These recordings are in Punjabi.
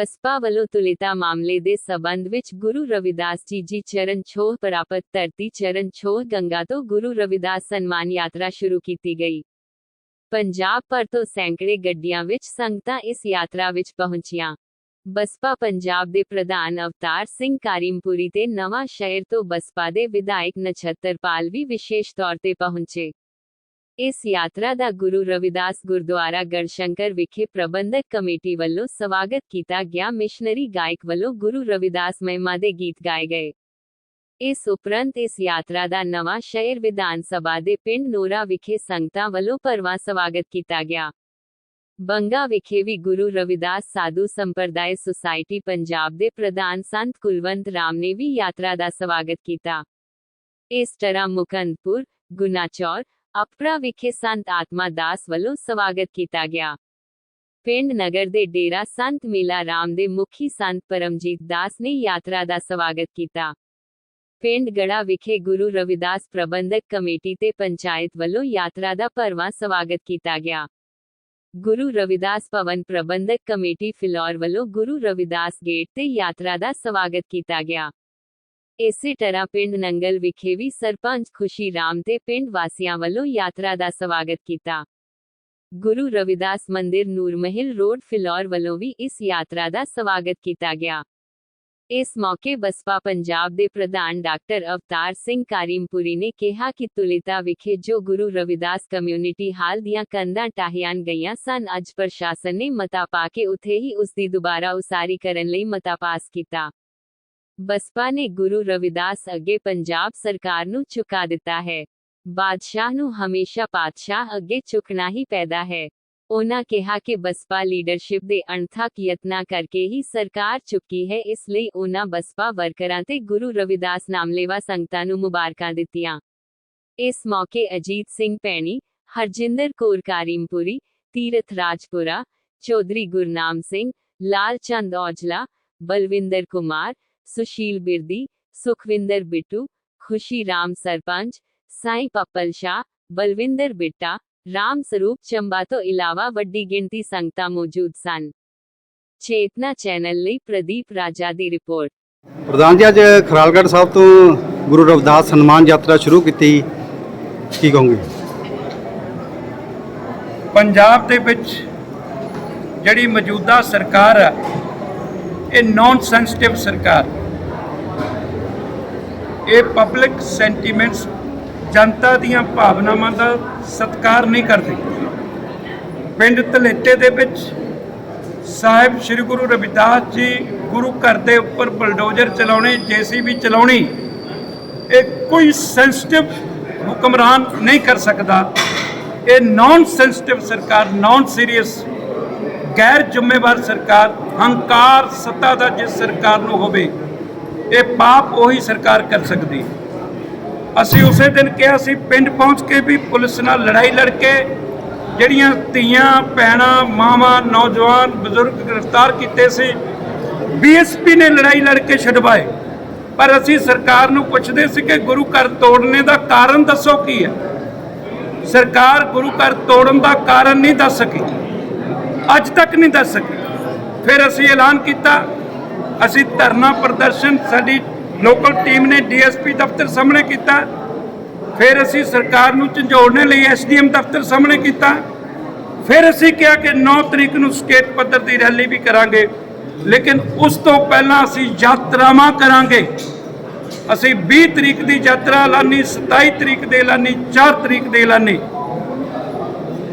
ਬਸਪਾ ਵੱਲੋਂ ਤੁਲਿਤਾ ਮਾਮਲੇ ਦੇ ਸਬੰਧ ਵਿੱਚ ਗੁਰੂ ਰਵਿਦਾਸ ਜੀ ਜੀ ਚਰਨ ਛੋਹ ਪ੍ਰਾਪਤ ਧਰਤੀ ਚਰਨ ਛੋਹ ਗੰਗਾ ਤੋਂ ਗੁਰੂ ਰਵਿਦਾਸ ਸਨਮਾਨ ਯਾਤਰਾ ਸ਼ੁਰੂ ਕੀਤੀ ਗਈ ਪੰਜਾਬ ਭਰ ਤੋਂ ਸੈਂਕੜੇ ਗੱਡੀਆਂ ਵਿੱਚ ਸੰਗਤਾਂ ਇਸ ਯਾਤਰਾ ਵਿੱਚ ਪਹੁੰਚੀਆਂ ਬਸਪਾ ਪੰਜਾਬ ਦੇ ਪ੍ਰਧਾਨ ਅਵਤਾਰ ਸਿੰਘ ਕਾਰਿਮਪੁਰੀ ਤੇ ਨਵਾਂ ਸ਼ਹਿਰ ਤੋਂ ਬਸਪਾ ਦੇ ਵਿਧਾਇਕ ਨਛੱਤਰਪਾਲ ਵੀ ਵਿਸ਼ੇਸ਼ ਤੌਰ ਤੇ ਪਹੁੰਚੇ ਇਸ ਯਾਤਰਾ ਦਾ ਗੁਰੂ ਰਵਿਦਾਸ ਗੁਰਦੁਆਰਾ ਗੜਸ਼ੰਕਰ ਵਿਖੇ ਪ੍ਰਬੰਧਕ ਕਮੇਟੀ ਵੱਲੋਂ ਸਵਾਗਤ ਕੀਤਾ ਗਿਆ ਮਿਸ਼ਨਰੀ ਗਾਇਕ ਵੱਲੋਂ ਗੁਰੂ ਰਵਿਦਾਸ ਮਹਿਮਾ ਦੇ ਗੀਤ ਗਾਏ ਗਏ ਇਸ ਉਪਰੰਤ ਇਸ ਯਾਤਰਾ ਦਾ ਨਵਾਂ ਸ਼ਹਿਰ ਵਿਧਾਨ ਸਭਾ ਦੇ ਪਿੰਡ ਨੋਰਾ ਵਿਖੇ ਸੰਗਤਾਂ ਵੱਲੋਂ ਭਰਵਾਂ ਸਵਾਗਤ ਕੀਤਾ ਗਿਆ ਬੰਗਾ ਵਿਖੇ ਵੀ ਗੁਰੂ ਰਵਿਦਾਸ ਸਾਧੂ ਸੰਪਰਦਾਇ ਸੁਸਾਇਟੀ ਪੰਜਾਬ ਦੇ ਪ੍ਰਧਾਨ ਸੰਤ ਕੁਲਵੰਤ ਰਾਮ ਨੇ ਵੀ ਯਾਤਰਾ ਦਾ ਸਵਾਗਤ ਕੀਤਾ ਇਸ ਤਰ੍ਹਾਂ ਮੁਕੰਦਪੁਰ ਗੁਨਾਚੌਰ ਅਪਰਾ ਵਿਖੇ ਸੰਤ ਆਤਮਾ ਦਾਸ ਵੱਲੋਂ ਸਵਾਗਤ ਕੀਤਾ ਗਿਆ ਪਿੰਡ ਨਗਰ ਦੇ ਡੇਰਾ ਸੰਤ ਮੇਲਾ ਰਾਮ ਦੇ ਮੁਖੀ ਸੰਤ ਪਰਮਜੀਤ ਦਾਸ ਨੇ ਯਾਤਰਾ ਦਾ ਸਵਾਗਤ ਕੀਤਾ ਪਿੰਡ ਗੜਾ ਵਿਖੇ ਗੁਰੂ ਰਵਿਦਾਸ ਪ੍ਰਬੰਧਕ ਕਮੇਟੀ ਤੇ ਪੰਚਾਇਤ ਵੱਲੋਂ ਯਾਤਰਾ ਦਾ ਭਰਵਾਂ ਸਵਾਗਤ ਕੀਤਾ ਗਿਆ ਗੁਰੂ ਰਵਿਦਾਸ ਭਵਨ ਪ੍ਰਬੰਧਕ ਕਮੇਟੀ ਫਿਲੌਰ ਵੱਲੋਂ ਗੁਰੂ ਰਵਿਦਾਸ ਗੇਟ ਤੇ ਯਾਤਰਾ ਦਾ ਸਵਾਗਤ ਕੀਤਾ ਗਿਆ ਇਸੇ ਤਰ੍ਹਾਂ ਪਿੰਡ ਨੰਗਲ ਵਿਖੇ ਵੀ ਸਰਪੰਚ ਖੁਸ਼ੀ ਰਾਮ ਤੇ ਪਿੰਡ ਵਾਸੀਆਂ ਵੱਲੋਂ ਯਾਤਰਾ ਦਾ ਸਵਾਗਤ ਕੀਤਾ। ਗੁਰੂ ਰਵਿਦਾਸ ਮੰਦਿਰ ਨੂਰਮਹਿਲ ਰੋਡ ਫਿਲੌਰ ਵੱਲੋਂ ਵੀ ਇਸ ਯਾਤਰਾ ਦਾ ਸਵਾਗਤ ਕੀਤਾ ਗਿਆ। ਇਸ ਮੌਕੇ ਬਸਪਾ ਪੰਜਾਬ ਦੇ ਪ੍ਰਧਾਨ ਡਾਕਟਰ ਅਵਤਾਰ ਸਿੰਘ ਕਾਰੀਮਪੁਰੀ ਨੇ ਕਿਹਾ ਕਿ ਤੁਲਿਤਾ ਵਿਖੇ ਜੋ ਗੁਰੂ ਰਵਿਦਾਸ ਕਮਿਊਨਿਟੀ ਹਾਲ ਦੀਆਂ ਕੰਧਾਂ ਟਾਹੀਆਂ ਗਈਆਂ ਸਨ, ਅੱਜ ਪ੍ਰਸ਼ਾਸਨ ਨੇ ਮਤਾ ਪਾ ਕੇ ਉਥੇ ਹੀ ਉਸ ਦੀ ਦੁਬਾਰਾ ਉਸਾਰੀ ਕਰਨ ਲਈ ਮਤਾ ਪਾਸ ਕੀਤਾ। ਬਸਪਾ ਨੇ ਗੁਰੂ ਰਵਿਦਾਸ ਅੱਗੇ ਪੰਜਾਬ ਸਰਕਾਰ ਨੂੰ ਝੁਕਾ ਦਿੱਤਾ ਹੈ ਬਾਦਸ਼ਾਹ ਨੂੰ ਹਮੇਸ਼ਾ ਪਾਤਸ਼ਾਹ ਅੱਗੇ ਝੁਕਣਾ ਹੀ ਪੈਦਾ ਹੈ ਉਹਨਾਂ ਕਿਹਾ ਕਿ ਬਸਪਾ ਲੀਡਰਸ਼ਿਪ ਦੇ ਅਣਥੱਕ ਯਤਨਾਂ ਕਰਕੇ ਹੀ ਸਰਕਾਰ ਚੁੱਕੀ ਹੈ ਇਸ ਲਈ ਉਹਨਾਂ ਬਸਪਾ ਵਰਕਰਾਂ ਤੇ ਗੁਰੂ ਰਵਿਦਾਸ ਨਾਮਲੇਵਾ ਸੰਗਤਾਂ ਨੂੰ ਮੁਬਾਰਕਾਂ ਦਿੱਤੀਆਂ ਇਸ ਮੌਕੇ ਅਜੀਤ ਸਿੰਘ ਪੈਣੀ ਹਰਜਿੰਦਰ ਕੌਰ ਕਾਰਿਮਪੁਰੀ ਤੀਰਥ ਰਾਜਪੁਰਾ ਚੌਧਰੀ ਗੁਰਨਾਮ ਸਿੰਘ ਲਾਲ ਸੁਸ਼ੀਲ ਬਿਰਦੀ ਸੁਖਵਿੰਦਰ ਬਿੱਟੂ ਖੁਸ਼ੀ ਰਾਮ ਸਰਪੰਚ ਸਾਈਂ ਪੱਪਲ ਸ਼ਾਹ ਬਲਵਿੰਦਰ ਬਿੱਟਾ ਰਾਮ ਸਰੂਪ ਚੰਬਾ ਤੋਂ ਇਲਾਵਾ ਵੱਡੀ ਗਿਣਤੀ ਸੰਗਤਾਂ ਮੌਜੂਦ ਸਨ। ਚੇਤਨਾ ਚੈਨਲ ਲਈ ਪ੍ਰਦੀਪ ਰਾਜਾ ਦੀ ਰਿਪੋਰਟ। ਪ੍ਰਧਾਨ ਜੀ ਅੱਜ ਖਰਾਲਗੜ੍ਹ ਸਾਹਿਬ ਤੋਂ ਗੁਰੂ ਰਵਿਦਾਸ ਸਨਮਾਨ ਯਾਤਰਾ ਸ਼ੁਰੂ ਕੀਤੀ। ਕੀ ਕਹੋਗੇ? ਪੰਜਾਬ ਦੇ ਵਿੱਚ ਜਿਹੜੀ ਮੌਜੂਦਾ ਸਰਕਾਰ ਹੈ ਇਹ ਨਾਨ ਸੈਂਸਿਟਿਵ ਸਰਕਾਰ। ਇਹ ਪਬਲਿਕ ਸੈਂਟੀਮੈਂਟਸ ਜਨਤਾ ਦੀਆਂ ਭਾਵਨਾਵਾਂ ਦਾ ਸਤਿਕਾਰ ਨਹੀਂ ਕਰਦੀ। ਪਿੰਡ ਤਲੇਟੇ ਦੇ ਵਿੱਚ ਸਾਹਿਬ ਸ੍ਰੀ ਗੁਰੂ ਰਵਿਦਾਸ ਜੀ ਗੁਰੂ ਘਰ ਦੇ ਉੱਪਰ ਬਲਡੋਜ਼ਰ ਚਲਾਉਣੇ, ਜੀਸੀਬੀ ਚਲਾਉਣੀ, ਇਹ ਕੋਈ ਸੈਂਸਿਟਿਵ ਹੁਕਮਰਾਨ ਨਹੀਂ ਕਰ ਸਕਦਾ। ਇਹ ਨਾਨ ਸੈਂਸਿਟਿਵ ਸਰਕਾਰ ਨਾਨ ਸੀਰੀਅਸ ਗੈਰ ਜ਼ਿੰਮੇਵਾਰ ਸਰਕਾਰ, ਹੰਕਾਰ ਸੱਤਾ ਦਾ ਜਿਸ ਸਰਕਾਰ ਨੂੰ ਹੋਵੇ ਇਹ ਪਾਪ ਉਹੀ ਸਰਕਾਰ ਕਰ ਸਕਦੀ। ਅਸੀਂ ਉਸੇ ਦਿਨ ਕਿਹਾ ਸੀ, ਪਿੰਡ ਪਹੁੰਚ ਕੇ ਵੀ ਪੁਲਿਸ ਨਾਲ ਲੜਾਈ ਲੜ ਕੇ ਜਿਹੜੀਆਂ ਧੀਆਂ, ਭੈਣਾਂ, ਮਾਵਾਂ, ਨੌਜਵਾਨ, ਬਜ਼ੁਰਗ ਗ੍ਰਿਫਤਾਰ ਕੀਤੇ ਸੀ ਬੀਐਸਪੀ ਨੇ ਲੜਾਈ ਲੜ ਕੇ ਛਡਵਾਏ। ਪਰ ਅਸੀਂ ਸਰਕਾਰ ਨੂੰ ਪੁੱਛਦੇ ਸੀ ਕਿ ਗੁਰੂ ਘਰ ਤੋੜਨੇ ਦਾ ਕਾਰਨ ਦੱਸੋ ਕੀ ਹੈ? ਸਰਕਾਰ ਗੁਰੂ ਘਰ ਤੋੜਨ ਦਾ ਕਾਰਨ ਨਹੀਂ ਦੱਸ ਸਕੀ। ਅੱਜ ਤੱਕ ਨਹੀਂ ਦੱਸ ਸਕੀ। ਫਿਰ ਅਸੀਂ ਐਲਾਨ ਕੀਤਾ ਅਸੀਂ ਧਰਨਾ ਪ੍ਰਦਰਸ਼ਨ ਸਾਡੀ ਲੋਕਲ ਟੀਮ ਨੇ ਡੀਐਸਪੀ ਦਫ਼ਤਰ ਸਾਹਮਣੇ ਕੀਤਾ। ਫਿਰ ਅਸੀਂ ਸਰਕਾਰ ਨੂੰ ਝੰਜੋੜਨੇ ਲਈ ਐਸਡੀਐਮ ਦਫ਼ਤਰ ਸਾਹਮਣੇ ਕੀਤਾ। ਫਿਰ ਅਸੀਂ ਕਿਹਾ ਕਿ 9 ਤਰੀਕ ਨੂੰ ਸਟੇਟ ਪੱਧਰ ਦੀ ਰੈਲੀ ਵੀ ਕਰਾਂਗੇ। ਲੇਕਿਨ ਉਸ ਤੋਂ ਪਹਿਲਾਂ ਅਸੀਂ ਯਾਤਰਾਵਾਂ ਕਰਾਂਗੇ। ਅਸੀਂ 20 ਤਰੀਕ ਦੀ ਯਾਤਰਾ ਐਲਾਨੀ 27 ਤਰੀਕ ਦੇ ਐਲਾਨੀ 4 ਤਰੀਕ ਦੇ ਐਲਾਨੀ।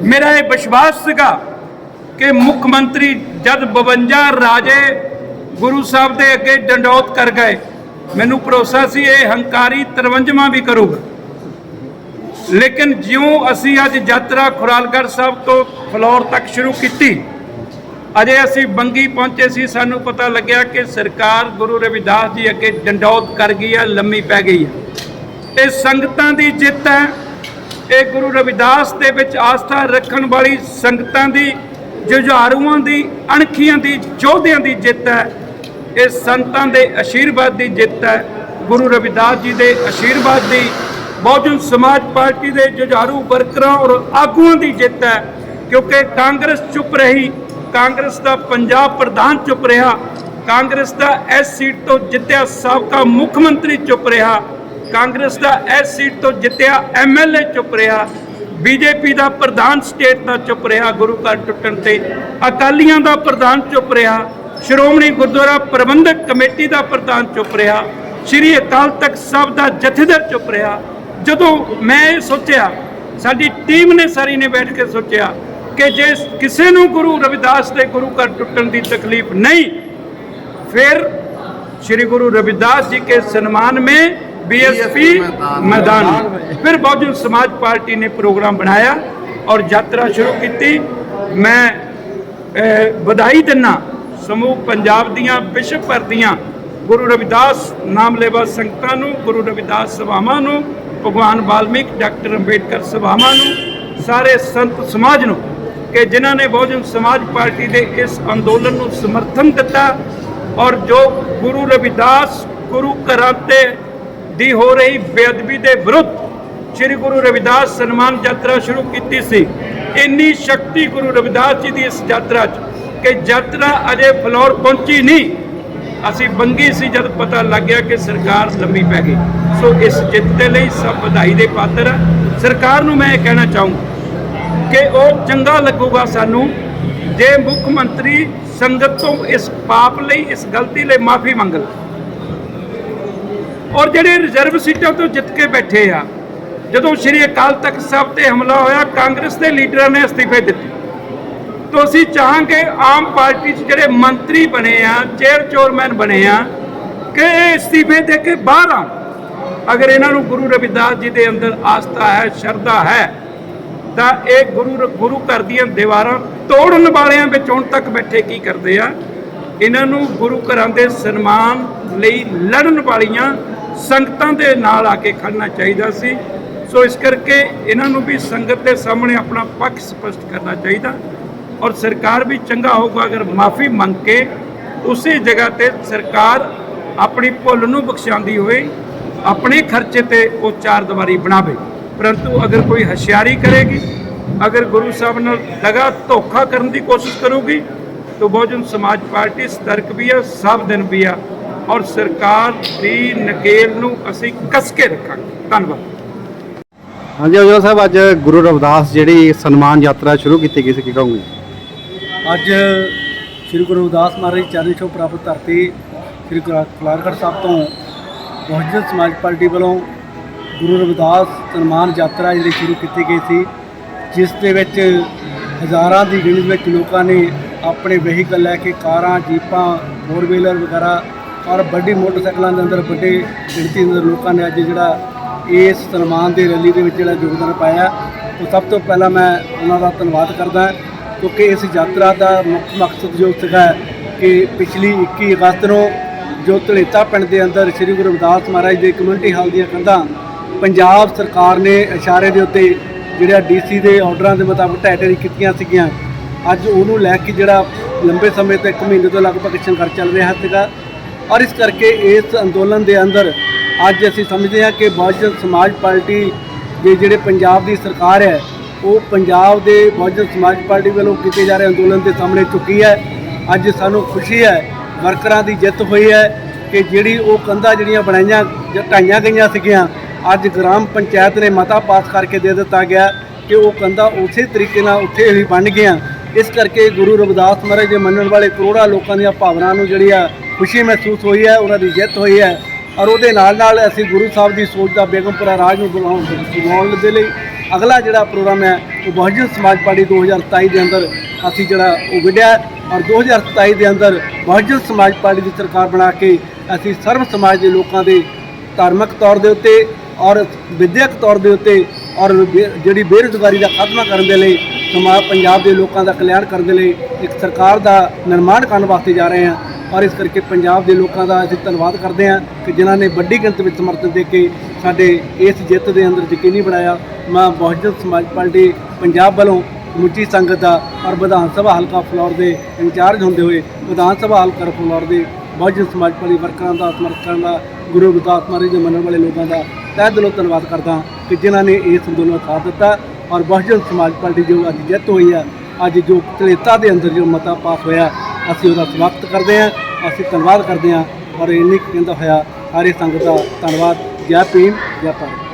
ਮੇਰਾ ਇਹ ਵਿਸ਼ਵਾਸ ਸੀਗਾ ਕਿ ਮੁੱਖ ਮੰਤਰੀ ਜਦ 52 ਰਾਜੇ ਗੁਰੂ ਸਾਹਿਬ ਦੇ ਅੱਗੇ ਡੰਡੌਤ ਕਰ ਗਏ। ਮੈਨੂੰ ਭਰੋਸਾ ਸੀ ਇਹ ਹੰਕਾਰੀ 53ਵਾਂ ਵੀ ਕਰੂਗਾ। ਲੇਕਿਨ ਜਿਉਂ ਅਸੀਂ ਅੱਜ ਯਾਤਰਾ ਖੁਰਾਲਗੜ੍ਹ ਸਾਹਿਬ ਤੋਂ ਫਲੋਰ ਤੱਕ ਸ਼ੁਰੂ ਕੀਤੀ, ਅਜੇ ਅਸੀਂ ਬੰਗੀ ਪਹੁੰਚੇ ਸੀ, ਸਾਨੂੰ ਪਤਾ ਲੱਗਿਆ ਕਿ ਸਰਕਾਰ ਗੁਰੂ ਰਵਿਦਾਸ ਜੀ ਅੱਗੇ ਡੰਡੌਤ ਕਰ ਗਈ ਹੈ, ਲੰਮੀ ਪੈ ਗਈ ਹੈ। ਇਹ ਸੰਗਤਾਂ ਦੀ ਜਿੱਤ ਹੈ। ਇਹ ਗੁਰੂ ਰਵਿਦਾਸ ਦੇ ਵਿੱਚ ਆਸਥਾ ਰੱਖਣ ਵਾਲੀ ਸੰਗਤਾਂ ਦੀ, ਜੁਝਾਰੂਆਂ ਦੀ, ਅਣਖੀਆਂ ਦੀ, ਯੋਧਿਆਂ ਦੀ ਜਿੱਤ ਹੈ। ਇਹ ਸੰਤਾਂ ਦੇ ਅਸ਼ੀਰਵਾਦ ਦੀ ਜਿੱਤ ਹੈ। ਗੁਰੂ ਰਵਿਦਾਸ ਜੀ ਦੇ ਅਸ਼ੀਰਵਾਦ ਦੀ ਬਹੁਜਨ ਸਮਾਜ ਪਾਰਟੀ ਦੇ ਜੁਝਾਰੂ ਵਰਕਰਾਂ ਔਰ ਆਗੂਆਂ ਦੀ ਜਿੱਤ ਹੈ। ਕਿਉਂਕਿ ਕਾਂਗਰਸ ਚੁੱਪ ਰਹੀ, ਕਾਂਗਰਸ ਦਾ ਪੰਜਾਬ ਪ੍ਰਧਾਨ ਚੁੱਪ ਰਿਹਾ, ਕਾਂਗਰਸ ਦਾ ਇਸ ਸੀਟ ਤੋਂ ਜਿੱਤਿਆ ਸਾਬਕਾ ਮੁੱਖ ਮੰਤਰੀ ਚੁੱਪ ਰਿਹਾ, ਕਾਂਗਰਸ ਦਾ ਇਸ ਸੀਟ ਤੋਂ ਜਿੱਤਿਆ ਐਮਐਲਏ ਚੁੱਪ ਰਿਹਾ ਬੀਜੇਪੀ ਦਾ ਪ੍ਰਧਾਨ ਸਟੇਟ ਦਾ ਚੁੱਪ ਰਿਹਾ, ਗੁਰੂ ਘਰ ਟੁੱਟਣ ਤੇ ਅਕਾਲੀਆਂ ਦਾ ਪ੍ਰਧਾਨ ਚੁੱਪ ਰਿਹਾ ਸ਼੍ਰੋਮਣੀ ਗੁਰਦੁਆਰਾ ਪ੍ਰਬੰਧਕ ਕਮੇਟੀ ਦਾ ਪ੍ਰਧਾਨ ਚੁੱਪ ਰਿਹਾ ਸ਼੍ਰੀ ਅਕਾਲ ਤਖਤ ਸਾਹਿਬ ਦਾ ਜਥੇਦਾਰ ਚੁੱਪ ਰਿਹਾ ਜਦੋਂ ਮੈਂ ਇਹ ਸੋਚਿਆ ਸਾਡੀ ਟੀਮ ਨੇ ਸਾਰੀ ਨੇ ਬੈਠ ਕੇ ਸੋਚਿਆ ਕਿ ਜੇ ਕਿਸੇ ਨੂੰ ਗੁਰੂ ਰਵਿਦਾਸ ਦੇ ਗੁਰੂ ਘਰ ਟੁੱਟਣ ਦੀ ਤਕਲੀਫ नहीं फिर श्री गुरु रविदास जी के सम्मान में बीएसपी मैदान में। फिर बहुजन समाज पार्टी ने प्रोग्राम बनाया और यात्रा शुरू की मैं ਅਹ, ਵਧਾਈ ਦਿੰਨਾ ਸਮੂਹ ਪੰਜਾਬ ਦੀਆਂ ਵਿਸ਼ਵ ਭਰ ਦੀਆਂ ਗੁਰੂ ਰਵਿਦਾਸ ਨਾਮ ਲੈਵਾ ਸੰਗਤਾਂ ਨੂੰ, ਗੁਰੂ ਰਵਿਦਾਸ ਸਭਾਵਾਂ ਨੂੰ, ਭਗਵਾਨ ਵਾਲਮੀਕ ਡਾਕਟਰ ਅੰਬੇਡਕਰ ਸਭਾਵਾਂ ਨੂੰ, ਸਾਰੇ ਸੰਤ ਸਮਾਜ ਨੂੰ ਕਿ ਜਿਨ੍ਹਾਂ ਨੇ ਬਹੁਜਨ ਸਮਾਜ ਪਾਰਟੀ ਦੇ ਇਸ ਅੰਦੋਲਨ ਨੂੰ ਸਮਰਥਨ ਦਿੱਤਾ ਔਰ ਜੋ ਗੁਰੂ ਰਵਿਦਾਸ ਗੁਰੂ ਘਰਾਂ ਤੇ ਦੀ ਹੋ ਰਹੀ ਬੇਅਦਬੀ ਦੇ ਵਿਰੁੱਧ ਸ੍ਰੀ ਗੁਰੂ ਰਵਿਦਾਸ ਸਨਮਾਨ ਯਾਤਰਾ ਸ਼ੁਰੂ ਕੀਤੀ ਸੀ, ਇੰਨੀ ਸ਼ਕਤੀ ਗੁਰੂ ਰਵਿਦਾਸ ਜੀ ਦੀ ਇਸ ਯਾਤਰਾ 'ਚ ਕਿ ਯਾਤਰਾ ਅਜੇ ਫਲੋਰ ਪਹੁੰਚੀ ਨਹੀਂ, ਅਸੀਂ ਬੰਗੀ ਸੀ ਜਦ ਪਤਾ ਲੱਗ ਗਿਆ ਕਿ ਸਰਕਾਰ ਲੰਮੀ ਪੈ ਗਈ। ਸੋ ਇਸ ਜਿੱਤ ਦੇ ਲਈ ਸਭ ਵਧਾਈ ਦੇ ਪਾਤਰ ਆ। ਸਰਕਾਰ ਨੂੰ ਮੈਂ ਇਹ ਕਹਿਣਾ ਚਾਹੂੰ ਕਿ ਉਹ ਚੰਗਾ ਲੱਗੂਗਾ ਸਾਨੂੰ ਜੇ ਮੁੱਖ ਮੰਤਰੀ ਸੰਗਤ ਤੋਂ ਇਸ ਪਾਪ ਲਈ, ਇਸ ਗਲਤੀ ਲਈ ਮਾਫੀ ਮੰਗਣ ਔਰ ਜਿਹੜੇ ਰਿਜ਼ਰਵ ਸੀਟਾਂ ਤੋਂ ਜਿੱਤ ਕੇ ਬੈਠੇ ਆ, ਜਦੋਂ ਸ਼੍ਰੀ ਅਕਾਲ ਤਖਤ ਸਾਹਿਬ ਤੇ ਹਮਲਾ ਹੋਇਆ, ਕਾਂਗਰਸ ਦੇ ਲੀਡਰਾਂ ਨੇ ਅਸਤੀਫੇ ਦਿੱਤੇ। ਤੋਂ ਅਸੀਂ ਚਾਹਾਂਗੇ ਆਮ ਪਾਰਟੀ 'ਚ ਜਿਹੜੇ ਮੰਤਰੀ ਬਣੇ ਆ ਚੇਅਰ ਚੋਰਮੈਨ ਬਣੇ ਆ, ਕਿ ਇਹ ਅਸਤੀਫੇ ਦੇ ਕੇ ਬਾਹਰ ਆ ਅਗਰ ਇਹਨਾਂ ਨੂੰ ਗੁਰੂ ਰਵਿਦਾਸ ਜੀ ਦੇ ਅੰਦਰ ਆਸਥਾ ਹੈ, ਸ਼ਰਧਾ ਹੈ, ਤਾਂ ਇਹ ਗੁਰੂ ਗੁਰੂ ਘਰ ਦੀਆਂ ਦੀਵਾਰਾਂ ਤੋੜਨ ਵਾਲਿਆਂ ਵਿੱਚ ਹੁਣ ਤੱਕ ਬੈਠੇ ਕੀ ਕਰਦੇ ਆ? ਇਹਨਾਂ ਨੂੰ ਗੁਰੂ ਘਰਾਂ ਦੇ ਸਨਮਾਨ ਲਈ ਲੜਨ ਵਾਲੀਆਂ ਸੰਗਤਾਂ ਦੇ ਨਾਲ ਆ ਕੇ ਖੜਨਾ ਚਾਹੀਦਾ ਸੀ। ਸੋ ਇਸ ਕਰਕੇ ਇਹਨਾਂ ਨੂੰ ਵੀ ਸੰਗਤ ਦੇ ਸਾਹਮਣੇ ਆਪਣਾ ਪੱਖ ਸਪਸ਼ਟ ਕਰਨਾ ਚਾਹੀਦਾ। ਔਰ ਸਰਕਾਰ ਵੀ ਚੰਗਾ ਹੋਊਗਾ, ਅਗਰ ਮਾਫੀ ਮੰਗ ਕੇ ਉਸੇ ਜਗ੍ਹਾ ਤੇ ਸਰਕਾਰ ਆਪਣੀ ਭੁੱਲ ਨੂੰ ਬਖਸ਼ਾਉਂਦੀ ਹੋਏ ਆਪਣੇ ਖਰਚੇ ਤੇ ਉਹ ਚਾਰ ਦੀਵਾਰੀ ਬਣਾਵੇ। ਪਰੰਤੂ ਅਗਰ ਕੋਈ ਹਸ਼ਿਆਰੀ ਕਰੇਗੀ, ਅਗਰ ਗੁਰੂ ਸਾਹਿਬ ਨਾਲ ਦਗਾ ਧੋਖਾ ਕਰਨ ਦੀ ਕੋਸ਼ਿਸ਼ ਕਰੂਗੀ, ਤਾਂ ਬਹੁਜਨ ਸਮਾਜ ਪਾਰਟੀ ਸਤਰਕ ਵੀ ਆ, ਸਭ ਦਿਨ ਵੀ ਆ, ਔਰ ਸਰਕਾਰ ਦੀ ਨਕੇਲ ਨੂੰ ਅਸੀਂ ਕਸ ਕੇ ਰੱਖਾਂਗੇ। ਧੰਨਵਾਦ। ਹਾਂਜੀ ਅਜੋ ਸਾਹਿਬ, ਅੱਜ ਗੁਰੂ ਰਵਿਦਾਸ ਜਿਹੜੀ ਸਨਮਾਨ ਯਾਤਰਾ ਸ਼ੁਰੂ ਕੀਤੀ ਗਈ ਸੀ, ਕੀ ਕਹੋਗੇ? ਅੱਜ ਸ੍ਰੀ ਗੁਰੂ ਰਵਿਦਾਸ ਮਹਾਰਾਜ ਚਰਨ ਛੋਹ ਪ੍ਰਾਪਤ ਧਰਤੀ ਸ੍ਰੀ ਖਲਾਰਗੜ੍ਹ ਸਾਹਿਬ ਤੋਂ ਬਹੁਜਨ ਸਮਾਜ ਪਾਰਟੀ ਵੱਲੋਂ ਗੁਰੂ ਰਵਿਦਾਸ ਸਨਮਾਨ ਯਾਤਰਾ ਜਿਹੜੀ ਸ਼ੁਰੂ ਕੀਤੀ ਗਈ ਸੀ, ਜਿਸ ਦੇ ਵਿੱਚ ਹਜ਼ਾਰਾਂ ਦੀ ਗਿਣਤੀ ਵਿੱਚ ਲੋਕਾਂ ਨੇ ਆਪਣੇ ਵਹੀਕਲ ਲੈ ਕੇ ਕਾਰਾਂ, ਜੀਪਾਂ ਫੋਰ ਵੀਲਰ ਵਗੈਰਾ ਔਰ ਵੱਡੀ ਮੋਟਰਸਾਈਕਲਾਂ ਦੇ ਅੰਦਰ ਵੱਡੀ ਗਿਣਤੀ ਦੇ ਅੰਦਰ ਲੋਕਾਂ ਨੇ ਅੱਜ ਜਿਹੜਾ ਇਸ ਸਨਮਾਨ ਦੀ ਰੈਲੀ ਦੇ ਵਿੱਚ ਜਿਹੜਾ ਯੋਗਦਾਨ ਪਾਇਆ। ਉਹ ਸਭ ਤੋਂ ਪਹਿਲਾਂ ਮੈਂ ਉਹਨਾਂ ਦਾ ਧੰਨਵਾਦ ਕਰਦਾ। ਕਿਉਂਕਿ ਇਸ ਯਾਤਰਾ ਦਾ ਮੁੱਖ ਮਕਸਦ ਜੋ ਸੀਗਾ ਕਿ ਪਿਛਲੀ 21 ਅਗਸਤ ਨੂੰ ਜੋ ਧਲੇਤਾ ਪਿੰਡ ਦੇ ਅੰਦਰ ਸ੍ਰੀ ਗੁਰੂ ਰਵਿਦਾਸ ਮਹਾਰਾਜ ਦੇ ਕਮਿਊਨਿਟੀ ਹਾਲ ਦੀਆਂ ਕੰਧਾਂ ਪੰਜਾਬ ਸਰਕਾਰ ਨੇ ਇਸ਼ਾਰੇ ਦੇ ਉੱਤੇ ਜਿਹੜਾ ਡੀਸੀ ਦੇ ਆਰਡਰਾਂ ਦੇ ਮੁਤਾਬਕ ਢਹਿ ਕੀਤੀਆਂ ਸੀਗੀਆਂ, ਅੱਜ ਉਹਨੂੰ ਲੈ ਕੇ ਜਿਹੜਾ ਲੰਬੇ ਸਮੇਂ ਤੋਂ ਇੱਕ ਮਹੀਨੇ ਤੋਂ ਲਗਭਗ ਸੰਘਰਸ਼ ਚੱਲ ਰਿਹਾ ਸੀਗਾ ਔਰ ਇਸ ਕਰਕੇ ਇਸ ਅੰਦੋਲਨ ਦੇ ਅੰਦਰ ਅੱਜ ਅਸੀਂ ਸਮਝਦੇ ਹਾਂ ਕਿ ਬਹੁਜਨ ਸਮਾਜ ਪਾਰਟੀ ਦੇ ਜਿਹੜੇ ਪੰਜਾਬ ਦੀ ਸਰਕਾਰ ਹੈ ਉਹ ਪੰਜਾਬ ਦੇ ਬਹੁਜਨ ਸਮਾਜ ਪਾਰਟੀ ਵੱਲੋਂ ਕੀਤੇ ਜਾ ਰਹੇ ਅੰਦੋਲਨ ਦੇ ਸਾਹਮਣੇ ਚੁੱਕੀ ਹੈ। ਅੱਜ ਸਾਨੂੰ ਖੁਸ਼ੀ ਹੈ, ਵਰਕਰਾਂ ਦੀ ਜਿੱਤ ਹੋਈ ਹੈ ਕਿ ਜਿਹੜੀ ਉਹ ਕੰਧਾਂ ਜਿਹੜੀਆਂ ਬਣਾਈਆਂ ਢਾਈਆਂ ਗਈਆਂ ਸੀਗੀਆਂ, ਅੱਜ ਗ੍ਰਾਮ ਪੰਚਾਇਤ ਨੇ ਮਤਾ ਪਾਸ ਕਰਕੇ ਦੇ ਦਿੱਤਾ ਗਿਆ ਕਿ ਉਹ ਕੰਧਾਂ ਉਸੇ ਤਰੀਕੇ ਨਾਲ ਉੱਥੇ ਹੀ ਬਣ ਗਈਆਂ। ਇਸ ਕਰਕੇ ਗੁਰੂ ਰਵਿਦਾਸ ਮਹਾਰਾਜ ਦੇ ਮੰਨਣ ਵਾਲੇ ਕਰੋੜਾਂ ਲੋਕਾਂ ਦੀਆਂ ਭਾਵਨਾਵਾਂ ਨੂੰ ਜਿਹੜੀ ਆ ਖੁਸ਼ੀ ਮਹਿਸੂਸ ਹੋਈ ਹੈ, ਉਹਨਾਂ ਦੀ ਜਿੱਤ ਹੋਈ ਹੈ। ਔਰ ਉਹਦੇ ਨਾਲ ਨਾਲ ਅਸੀਂ ਗੁਰੂ ਸਾਹਿਬ ਦੀ ਸੋਚ ਦਾ ਬੇਗਮਪੁਰਾ ਰਾਜ ਨੂੰ ਬੁਲਾਉਣ ਬੁਲਾਉਣ ਦੇ ਲਈ ਅਗਲਾ ਜਿਹੜਾ ਪ੍ਰੋਗਰਾਮ ਹੈ, ਉਹ ਬਹੁਜਨ ਸਮਾਜ ਪਾਰਟੀ 2027 ਦੇ ਅੰਦਰ ਅਸੀਂ ਜਿਹੜਾ ਉਹ ਵਿੱਢਿਆ ਹੈ ਔਰ 2027 ਦੇ ਅੰਦਰ ਬਹੁਜਨ ਸਮਾਜ ਪਾਰਟੀ ਦੀ ਸਰਕਾਰ ਬਣਾ ਕੇ ਅਸੀਂ ਸਰਵ ਸਮਾਜ ਦੇ ਲੋਕਾਂ ਦੇ ਧਾਰਮਿਕ ਤੌਰ ਦੇ ਉੱਤੇ ਔਰ ਵਿਦਿਅਕ ਤੌਰ ਦੇ ਉੱਤੇ ਔਰ ਜਿਹੜੀ ਬੇਰੁਜ਼ਗਾਰੀ ਦਾ ਖਾਤਮਾ ਕਰਨ ਦੇ ਲਈ ਸਮਾਜ, ਪੰਜਾਬ ਦੇ ਲੋਕਾਂ ਦਾ ਕਲਿਆਣ ਕਰਨ ਦੇ ਲਈ ਇੱਕ ਸਰਕਾਰ ਦਾ ਨਿਰਮਾਣ ਕਰਨ ਵਾਸਤੇ ਜਾ ਰਹੇ ਹਾਂ ਔਰ ਇਸ ਕਰਕੇ ਪੰਜਾਬ ਦੇ ਲੋਕਾਂ ਦਾ ਅਸੀਂ ਧੰਨਵਾਦ ਕਰਦੇ ਹਾਂ ਕਿ ਜਿਨ੍ਹਾਂ ਨੇ ਵੱਡੀ ਗਿਣਤੀ ਵਿੱਚ ਸਮਰਥਨ ਦੇ ਕੇ ਸਾਡੇ ਇਸ ਜਿੱਤ ਦੇ ਅੰਦਰ ਯਕੀਨੀ ਬਣਾਇਆ। ਮੈਂ ਬਹੁਜਨ ਸਮਾਜ ਪਾਰਟੀ ਪੰਜਾਬ ਵੱਲੋਂ ਸਮੁੱਚੀ ਸੰਗਤ ਦਾ ਔਰ ਵਿਧਾਨ ਸਭਾ ਹਲਕਾ ਫਲੋਰ ਦੇ ਇੰਚਾਰਜ ਹੁੰਦੇ ਹੋਏ ਵਿਧਾਨ ਸਭਾ ਹਲਕਾ ਫਲੋਰ ਦੇ ਬਹੁਜਨ ਸਮਾਜ ਪਾਰਟੀ ਵਰਕਰਾਂ ਦਾ, ਸਮਰਥਕਾਂ ਦਾ, ਗੁਰੂ ਗੁਰਦਾਸ ਮਹਾਰਾਜ ਦੇ ਮੰਨਣ ਵਾਲੇ ਲੋਕਾਂ ਦਾ ਤਹਿ ਦਿਲੋਂ ਧੰਨਵਾਦ ਕਰਦਾ ਕਿ ਜਿਨ੍ਹਾਂ ਨੇ ਇਸ ਅੰਦੋਲਨ ਦਾ ਸਾਥ ਦਿੱਤਾ ਔਰ ਬਹੁਜਨ ਸਮਾਜ ਪਾਰਟੀ ਜੋ ਅੱਜ ਜਿੱਤ ਹੋਈ ਹੈ ਅੱਜ ਜੋ ਧਲੇਤਾ ਦੇ ਅੰਦਰ ਜੋ ਮਤਾ ਪਾਸ ਹੋਇਆ, ਅਸੀਂ ਉਹਦਾ ਸਵਾਗਤ ਕਰਦੇ ਹਾਂ। ਅਸੀਂ ਧੰਨਵਾਦ ਕਰਦੇ ਹਾਂ ਔਰ ਇੰਨੀ ਕੁ ਕਹਿੰਦਾ ਹੋਇਆ, ਸਾਰੇ ਸੰਗਤ ਦਾ ਧੰਨਵਾਦ। ਜੈ ਭੀਮ ਜੈ ਭਾਰਤ